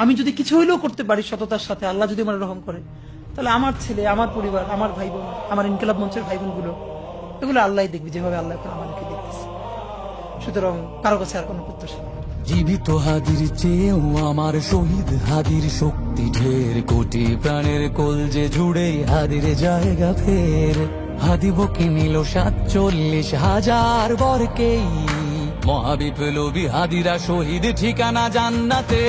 আমি যদি কিছু হইলেও করতে পারি সততার সাথে, আল্লাহ যদি আমার রহম করে, তাহলে আমার ছেলে, আমার পরিবার, আমার ভাই বোন আমার ইনকিলাব মঞ্চের ভাই বোনগুলো এগুলো আল্লাহ দেখবে, যেভাবে আল্লাহ এখন আমাদেরকে দেখতেছে। সুতরাং কারও কাছে আর কোনো প্রত্যাশা জীবিত হাদির চেয়েও আমার শহীদ হাদির শক্তি ঢের, কোটি প্রাণের কোল যে জুড়ে হাদির জায়গা ফের। হাদি বকে নিল সাতচল্লিশ হাজার বরকেই মহাবিপ্লবী হাদিরা শহীদ ঠিকানা জান্নাতে।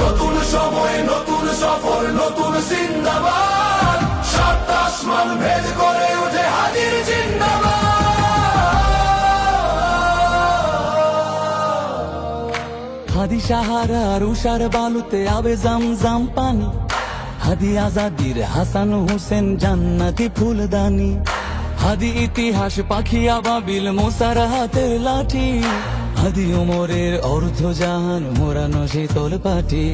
নতুন নতুন সফর, নতুন সিন্দাবাদ। সাত আসমান ভেদ করে উঠে হাদির জিন্দাবাদ সাহারার উষার বালুতে আবে জাম জাম পানি। হাদি আজাদির হাসান হোসেন জান্নাতি ফুলদানি। হাদি ইতিহাস পাখি আবাবিল মোসার হাতের লাঠি। হাদি ওমরের অর্ধ জাহান মোরানো শীতল পাটি।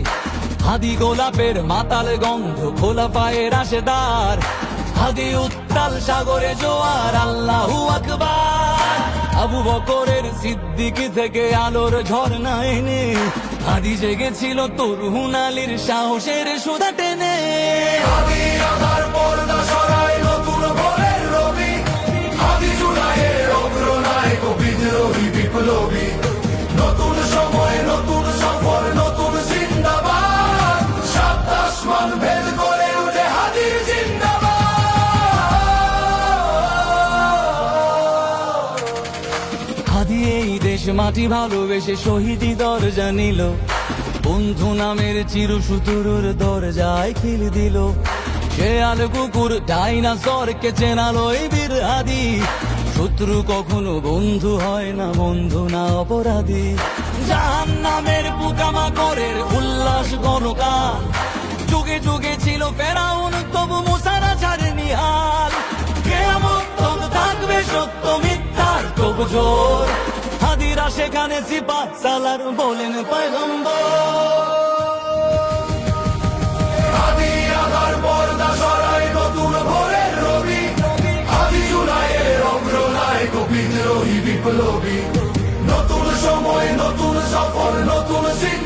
হাদি গোলাপের মাতাল গন্ধ খোলা পায়ের আশেদার হাদি উত্তাল সাগরে জোয়ার, আল্লাহু আকবার। আবু বকরের সিদ্দিকি থেকে আলোর ঝর্ণা আদি জেগেছিল তরুণ আলীর সাহসের সুদা টেনে। হাদি এই দেশ মাটি ভালোবেসে শহীদি দরজা নিল। বন্ধু নামের চির সুতুরুর দরজায় খিল দিল। আল কুকুর ডাইনাসরকে চেনালো এই বীর হাদি শত্রু কখনো বন্ধু হয় না, বন্ধু না অপরাধী। জাহান নামের পোকামাকড়ের উল্লাস গণকাল। যুগে যুগে ছিল জোর। হাদিরা সেখানে সিপা সালার বলেন পয়গম্বর। নতুন সময় নতুন সফর নতুন জিন্দাবাদ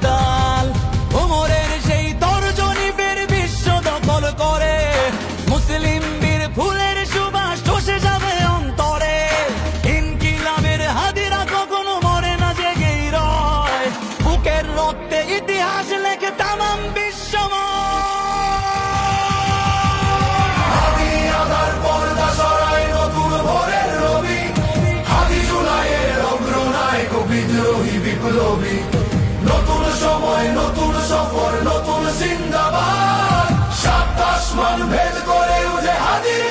বিপ্লবী। নতুন সময় নতুন সফর নতুন সিন্দাবাদ সাত আসমান ভেদ করে উঠে হাদির